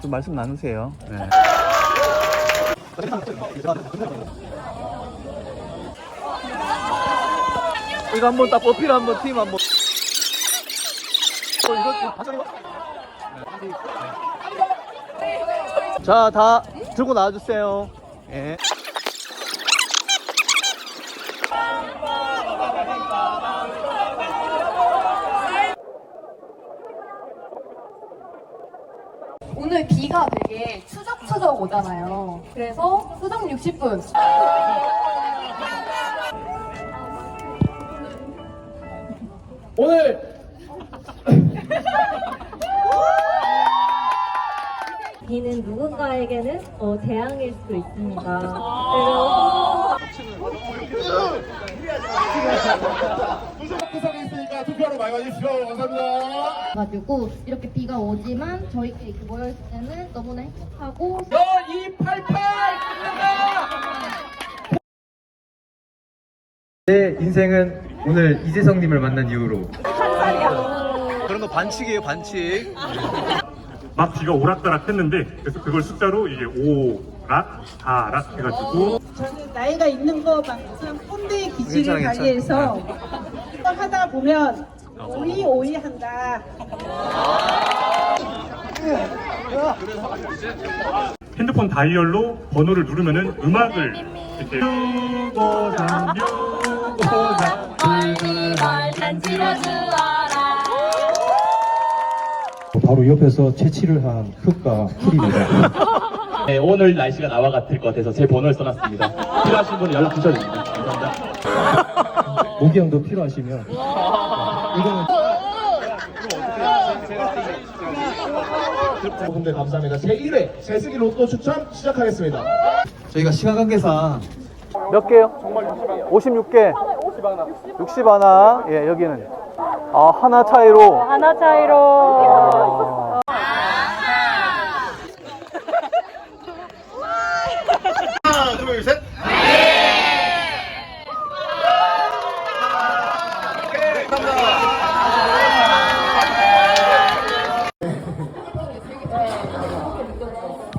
좀 말씀 나누세요. 네. 이거 한번 딱 뽑히라 한번 팀 한번. 어, 이거. 자, 다 들고 나와주세요. 예. 오늘 비가 되게 추적추적 오잖아요. 그래서 수정 60분. 오늘 비는 누군가에게는 어, 재앙일 수도 있습니다. 그래서 투표로 많이 와주십시오. 감사합니다. 가지고 이렇게 비가 오지만 저희끼리 이렇게 모여 있을 때는 너무나 행복하고 288내 인생은 오늘 이재성님을 만난 이후로 그런 거 반칙이에요, 반칙. 막 비가 오락가락 했는데 그래서 그걸 숫자로 이게 오락 다락 해가지고 저는 나이가 있는 것만큼 꼰대의 기질을 괜찮아, 괜찮아. 발휘해서 보면 오이 오이 한다. 핸드폰 다이얼로 번호를 누르면은 음악을 이렇게 653 653 바로 옆에서 채취를 한 흙과 풀입니다. 네, 오늘 날씨가 나와 같을 것 같아서 제 번호를 써놨습니다. 필요하신 분은 연락 주셔도 됩니다. 감사합니다. 모기형도 필요하시면 이거는 여러분들 감사합니다. 제 1회 제스기 로또 추첨 시작하겠습니다. 저희가 시간 관계상 몇 개요? 56개. 60 하나. 예, 여기는 아, 하나 차이로 하나 차이로 행복해 느꼈죠.